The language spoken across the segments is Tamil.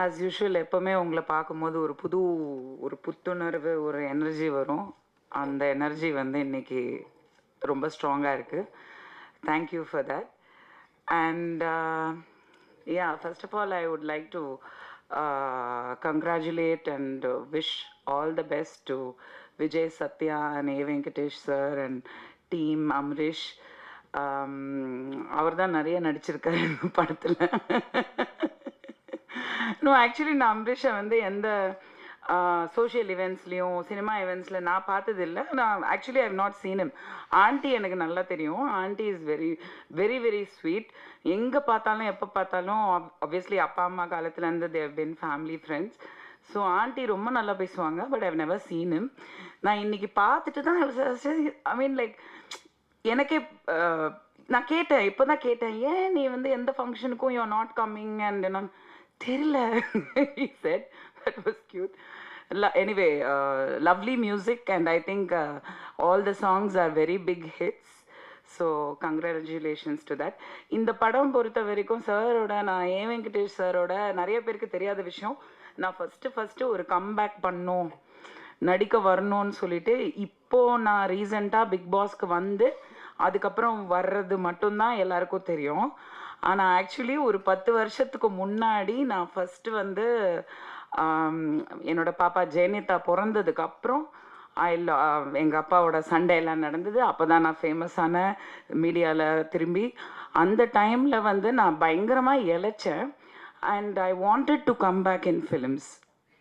ஆஸ் யூஷுவல் எப்போவுமே உங்களை பார்க்கும்போது ஒரு புது ஒரு புத்துணர்வு ஒரு எனர்ஜி வரும். அந்த எனர்ஜி வந்து இன்னைக்கு ரொம்ப ஸ்ட்ராங்காக இருக்குது thank you for that and yeah first of all I would like to congratulate and wish all the best to Vijay Sathya and A Venkatesh sir and team Amrish அவர் தான் நிறைய நடிச்சிருக்காரு படத்தில். நோ ஆக்சுவலி நான் அம்பரீஷை வந்து எந்த சோஷியல் இவெண்ட்ஸ்லேயும் சினிமா இவெண்ட்ஸில் நான் பார்த்தது இல்லை நான் actually I not seen him aunty எனக்கு நல்லா தெரியும். Aunty is very very very sweet எங்கே பார்த்தாலும் எப்போ பார்த்தாலும் ஆப்வியஸ்லி அப்பா அம்மா காலத்துலேருந்து they've been family friends so aunty ரொம்ப நல்லா பேசுவாங்க பட் ஐவ் நெவர் சீனும் நான் இன்னைக்கு பார்த்துட்டு தான் ஐ மீன் லைக் எனக்கே நான் கேட்டேன் இப்போ தான் கேட்டேன் ஏன் நீ வந்து எந்த ஃபங்க்ஷனுக்கும் யூ நாட் கம்மிங் அண்ட் நான் தெரியல. He said that was anyway lovely music and I think all the songs are very big hits so congratulations to that இந்த படம் பொறுத்த வரைக்கும் சாரோட நான் ஏ வெங்கடேஷ் சாரோட நிறைய பேருக்கு தெரியாத விஷயம். நான் ஃபஸ்ட்டு ஃபஸ்ட்டு ஒரு கம்பேக் பண்ணோம். நடிக்க வரணும்னு சொல்லிட்டு இப்போது நான் ரீசெண்டாக பிக் பாஸ்க்கு வந்து அதுக்கப்புறம் வர்றது மட்டும்தான் எல்லாருக்கும் தெரியும். ஆனால் ஆக்சுவலி ஒரு பத்து வருஷத்துக்கு முன்னாடி நான் ஃபஸ்ட்டு வந்து என்னோடய பாப்பா ஜெயனிதா பிறந்ததுக்கு அப்புறம் ஐ எங்கள் அப்பாவோட சண்டை எல்லாம் நடந்தது. அப்போ தான் நான் ஃபேமஸான மீடியாவில் திரும்பி அந்த டைமில் வந்து நான் பயங்கரமாக இழைச்சேன். And I wanted to come back in films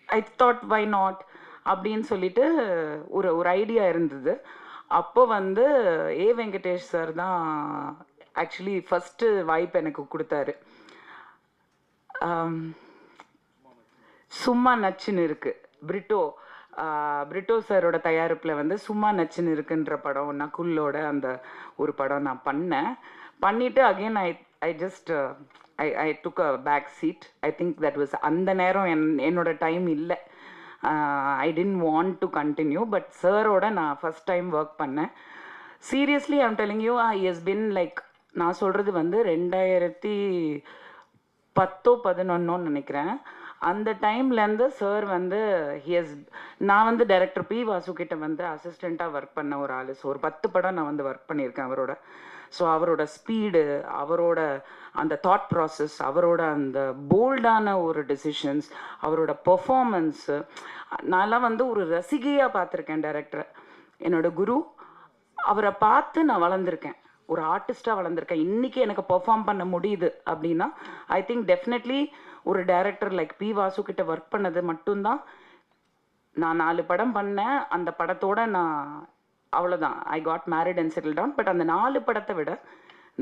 I thought why not அப்படின்னு சொல்லிட்டு ஒரு ஒரு ஐடியா இருந்தது. அப்போ வந்து ஏ வெங்கடேஷ் சார் தான் ஆக்சுவலி ஃபஸ்ட்டு வாய்ப்பு எனக்கு கொடுத்தாரு. Um, சும்மா நச்சுன்னு இருக்குது பிரிட்டோ பிரிட்டோ சாரோட தயாரிப்பில் வந்து சும்மா நச்சுன்னு இருக்குன்ற படம் நக்குள்ளோட அந்த ஒரு படம் நான் பண்ணேன். பண்ணிவிட்டு again I I just I I took a back seat I think that was அந்த நேரம் என் என்னோட டைம் இல்லை. I didn't want to continue but சாரோட நான் ஃபஸ்ட் டைம் ஒர்க் பண்ணேன். Seriously I'm telling you I has been like நான் சொல்கிறது வந்து ரெண்டாயிரத்தி பத்தோ பதினொன்னோன்னு நினைக்கிறேன். அந்த டைம்லேருந்து சார் வந்து ஹியஸ் நான் வந்து டைரக்டர் பி வாசு கிட்ட வந்து அசிஸ்டண்ட்டாக ஒர்க் பண்ண ஒரு ஆள். ஸோ ஒரு பத்து படம் நான் வந்து ஒர்க் பண்ணியிருக்கேன் அவரோட. ஸோ அவரோட ஸ்பீடு அவரோட அந்த தாட் ப்ராசஸ் அவரோட அந்த போல்டான ஒரு டெசிஷன்ஸ் அவரோட பெர்ஃபார்மன்ஸு நான்லாம் வந்து ஒரு ரசிகையாக பார்த்துருக்கேன் டைரக்டரை என்னோட குரு அவரை பார்த்து நான் வளர்ந்துருக்கேன். ஒரு ஆர்டிஸ்டாக வளர்ந்துருக்கேன். இன்றைக்கி எனக்கு பெர்ஃபார்ம் பண்ண முடியுது அப்படின்னா ஐ திங்க் டெஃபினெட்லி ஒரு டைரக்டர் லைக் பி வாசு கிட்ட ஒர்க் பண்ணது மட்டும்தான். நான் நாலு படம் பண்ணேன். அந்த படத்தோட நான் அவ்வளோதான் I got married and settle down but அந்த நாலு படத்தை விட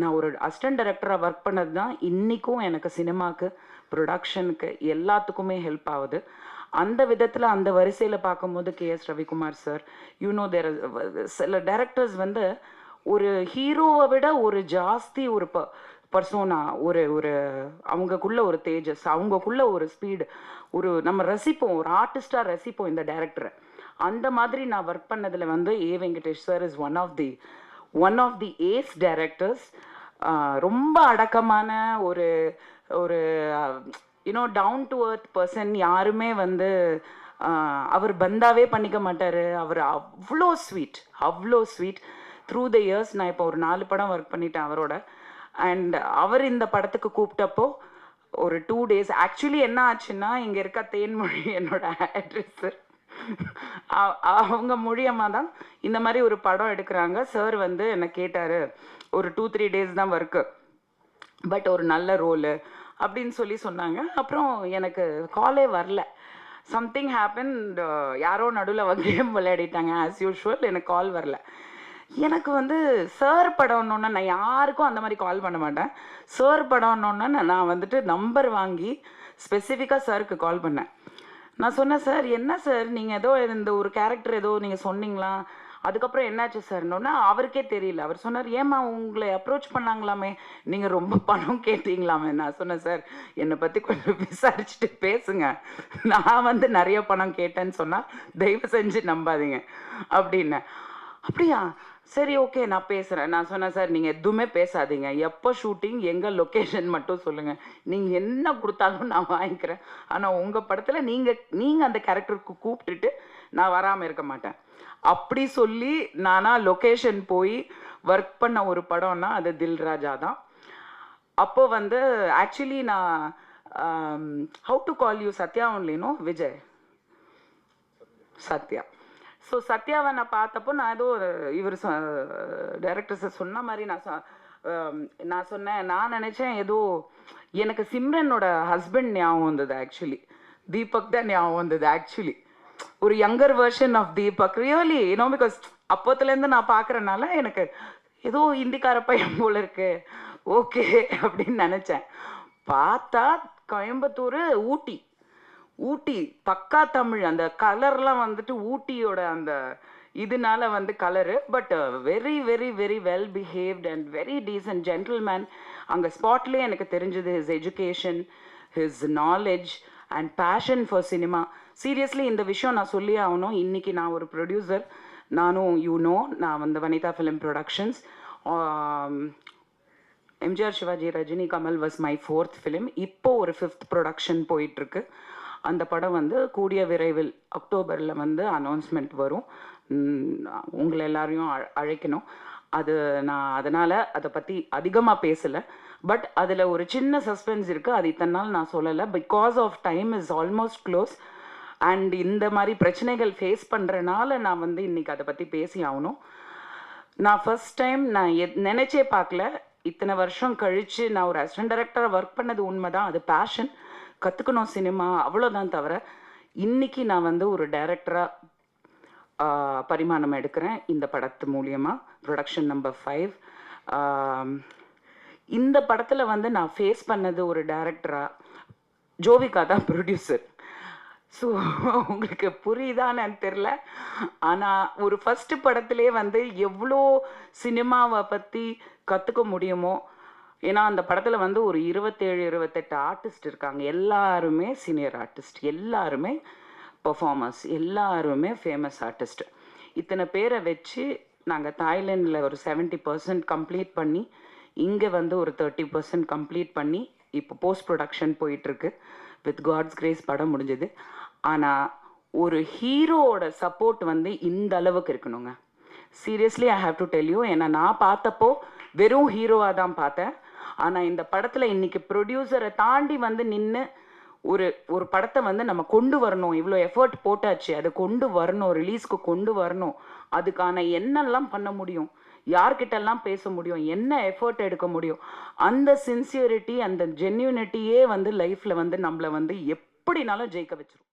நான் ஒரு அசிஸ்டன்ட் டைரக்டராக ஒர்க் பண்ணது தான் இன்றைக்கும் எனக்கு சினிமாவுக்கு ப்ரொடக்ஷனுக்கு எல்லாத்துக்குமே ஹெல்ப் ஆகுது. அந்த விதத்தில் அந்த வரிசையில் பார்க்கும்போது K S Ravikumar sir you know there சில டேரக்டர்ஸ் வந்து ஒரு ஹீரோவை விட ஒரு ஜாஸ்தி ஒரு ப பர்சோனா ஒரு ஒரு அவங்கக்குள்ள ஒரு தேஜஸ் அவங்கக்குள்ள ஒரு ஸ்பீடு ஒரு நம்ம ரசிப்போம் ஒரு ஆர்டிஸ்டாக ரசிப்போம் இந்த டேரக்டரை அந்த மாதிரி நான் ஒர்க் பண்ணதில் வந்து A Venkatesh sir is one of the one of the ace directors ரொம்ப அடக்கமான ஒரு ஒரு you know down to earth person யாருமே வந்து அவர் பந்தாவே பண்ணிக்க மாட்டார். அவர் அவ்வளோ ஸ்வீட் அவ்வளோ ஸ்வீட் த்ரூ த இயர்ஸ் நான் இப்போ ஒரு நாலு படம் ஒர்க் பண்ணிட்டேன் அவரோட. அண்ட் அவர் இந்த படத்துக்கு கூப்பிட்டப்போ ஒரு டூ டேஸ் ஆக்சுவலி என்ன ஆச்சுன்னா இங்கே இருக்க தேன்மொழி என்னோட அட்ரெஸ்ஸு அவங்க மூலியமா தான் இந்த மாதிரி ஒரு படம் எடுக்கிறாங்க. சார் வந்து என்னை கேட்டார் ஒரு டூ த்ரீ டேஸ் தான் ஒர்க்கு பட் ஒரு நல்ல ரோலு அப்படின்னு சொல்லி சொன்னாங்க. அப்புறம் எனக்கு காலே வரல. சம்திங் ஹேப்பன் யாரோ நடுவில் கேம் விளையாடிட்டாங்க ஆஸ் யூஷுவல் எனக்கு கால் வரல. எனக்கு வந்து சார் படம்னோன்னா நான் யாருக்கும் அந்த மாதிரி கால் பண்ண மாட்டேன். சார் படம்னோன்னா நான் வந்துட்டு நம்பர் வாங்கி ஸ்பெசிஃபிக்காக சாருக்கு கால் பண்ணேன். நான் சொன்னேன் சார் என்ன சார் நீங்கள் ஏதோ இந்த ஒரு கேரக்டர் ஏதோ நீங்கள் சொன்னீங்களா? அதுக்கப்புறம் என்னாச்சு சார்னோன்னா அவருக்கே தெரியல. அவர் சொன்னார் ஏம்மா உங்களை அப்ரோச் பண்ணாங்களாமே? நீங்கள் ரொம்ப பணம் கேட்டீங்களாமே? நான் சொன்னேன் சார் என்னை பற்றி கொஞ்சம் விசாரிச்சுட்டு பேசுங்க. நான் வந்து நிறைய பணம் கேட்டேன்னு சொன்னால் தயவு செஞ்சு நம்பாதீங்க. அப்படின்னு அப்படியா? சரி ஓகே நான் பேசுகிறேன் நான் சொன்னேன் சார் நீங்கள் எதுவுமே பேசாதீங்க. எப்போ ஷூட்டிங் எங்கே லொக்கேஷன் மட்டும் சொல்லுங்கள் நீங்கள் என்ன கொடுத்தாலும் நான் வாங்கிக்கிறேன். ஆனால் உங்கள் படத்தில் நீங்கள் நீங்கள் அந்த கேரக்டருக்கு கூப்பிட்டுட்டு நான் வராமல் இருக்க மாட்டேன். அப்படி சொல்லி நானா லொக்கேஷன் போய் ஒர்க் பண்ண ஒரு படம்னா அது தில்ராஜா தான். அப்போ வந்து ஆக்சுவலி நான் how to call you Sathya ஒன்லினோ Vijay. Sathya. So சத்யாவை நான் பார்த்தப்போ நான் ஏதோ இவர் டைரக்டர்ஸை சொன்ன மாதிரி நான் சொ- um, நான் சொன்னேன். நான் நினச்சேன் ஏதோ எனக்கு சிம்ரனோட ஹஸ்பண்ட் ஞாபகம் வந்தது ஆக்சுவலி தீபக் தான் ஞாபகம் வந்தது ஆக்சுவலி ஒரு younger version of Deepak. Really you know because அப்போத்துலேருந்து நான் பார்க்குறனால எனக்கு ஏதோ இந்திக்கார பையன் போல இருக்கு. ஓகே அப்படின்னு நினச்சேன். பார்த்தா கோயம்புத்தூர் ஊட்டி. ஊட்டி பக்கா தமிழ் அந்த கலர்லாம் வந்துட்டு ஊட்டியோட அந்த இதனால வந்து colour. But very very very well behaved and very decent gentleman அங்கே ஸ்பாட்லேயே எனக்கு தெரிஞ்சது his education his knowledge and passion for cinema seriously இந்த விஷயம் நான் சொல்லி ஆகணும். இன்னைக்கு நான் ஒரு ப்ரொடியூசர் நானும் யூ நோ நான் வந்து Vanitha film productions MGR Sivaji Rajini Kamal was my fourth film இப்போ ஒரு ஃபிஃப்த் ப்ரொடக்ஷன் போயிட்டுருக்கு. அந்த படம் வந்து கூடிய விரைவில் அக்டோபரில் வந்து அனௌன்ஸ்மெண்ட் வரும். உங்களை எல்லாரையும் அழ- அழைக்கணும். அது நான் அதனால் அதை பற்றி அதிகமாக பேசலை. பட் அதில் ஒரு சின்ன சஸ்பென்ஸ் இருக்குது அது இத்தனை நாள் நான் சொல்லலை. Because of time is almost close and இந்த மாதிரி பிரச்சனைகள் ஃபேஸ் பண்ணுறனால நான் வந்து இன்னைக்கு அதை பற்றி பேசி ஆகணும். நான் ஃபர்ஸ்ட் டைம் நான் எத் நினச்சே பார்க்கல. இத்தனை வருஷம் கழித்து நான் ஒரு அசிஸ்டன்ட் டைரக்டராக ஒர்க் பண்ணது உண்மை தான் அது பேஷன் கற்றுக்கணும் சினிமா அவ்வளோதான் தவிர இன்னைக்கு நான் வந்து ஒரு டைரக்டராக பரிமாணம் எடுக்கிறேன். இந்த படத்து மூலியமாக ப்ரொடக்ஷன் நம்பர் ஃபைவ் இந்த படத்தில் வந்து நான் ஃபேஸ் பண்ணது ஒரு டைரக்டராக ஜோவிகா தான் ப்ரொடியூசர் ஸோ உங்களுக்கு புரியுதான்னு தெரில ஆனால் ஒரு ஃபஸ்ட்டு படத்துலேயே வந்து எவ்வளோ சினிமாவை பற்றி கற்றுக்க முடியுமோ ஏன்னா அந்த படத்தில் வந்து ஒரு இருபத்தேழு இருபத்தெட்டு ஆர்டிஸ்ட் இருக்காங்க. எல்லாருமே சீனியர் ஆர்டிஸ்ட் எல்லாருமே பர்ஃபார்மர்ஸ் எல்லாருமே ஃபேமஸ் ஆர்டிஸ்ட் இத்தனை பேரை வச்சு நாங்கள் தாய்லாண்டில் ஒரு 70% பர்சன்ட் கம்ப்ளீட் பண்ணி இங்கே வந்து ஒரு தேர்ட்டி பர்சன்ட் கம்ப்ளீட் பண்ணி இப்போ போஸ்ட் ப்ரொடக்ஷன் போயிட்டுருக்கு. வித் காட்ஸ் கிரேஸ் படம் முடிஞ்சது. ஆனால் ஒரு ஹீரோவோட சப்போர்ட் வந்து இந்த அளவுக்கு இருக்கணுங்க. Seriously I have to tell you ஏன்னா நான் பார்த்தப்போ வெறும் ஹீரோவாக தான் பார்த்தேன். ஆனால் இந்த படத்தில் இன்னைக்கு ப்ரொடியூசரை தாண்டி வந்து நின்று ஒரு ஒரு படத்தை வந்து நம்ம கொண்டு வரணும். இவ்வளோ எஃபர்ட் போட்டாச்சு. அதை கொண்டு வரணும். ரிலீஸ்க்கு கொண்டு வரணும். அதுக்கான என்னெல்லாம் பண்ண முடியும்? யார்கிட்டெல்லாம் பேச முடியும்? என்ன எஃபர்ட் எடுக்க முடியும்? அந்த சின்சியரிட்டி அந்த ஜென்யூனிட்டியே வந்து லைஃப்பில் வந்து நம்மளை வந்து எப்படினாலும் ஜெயிக்க வச்சிரும்.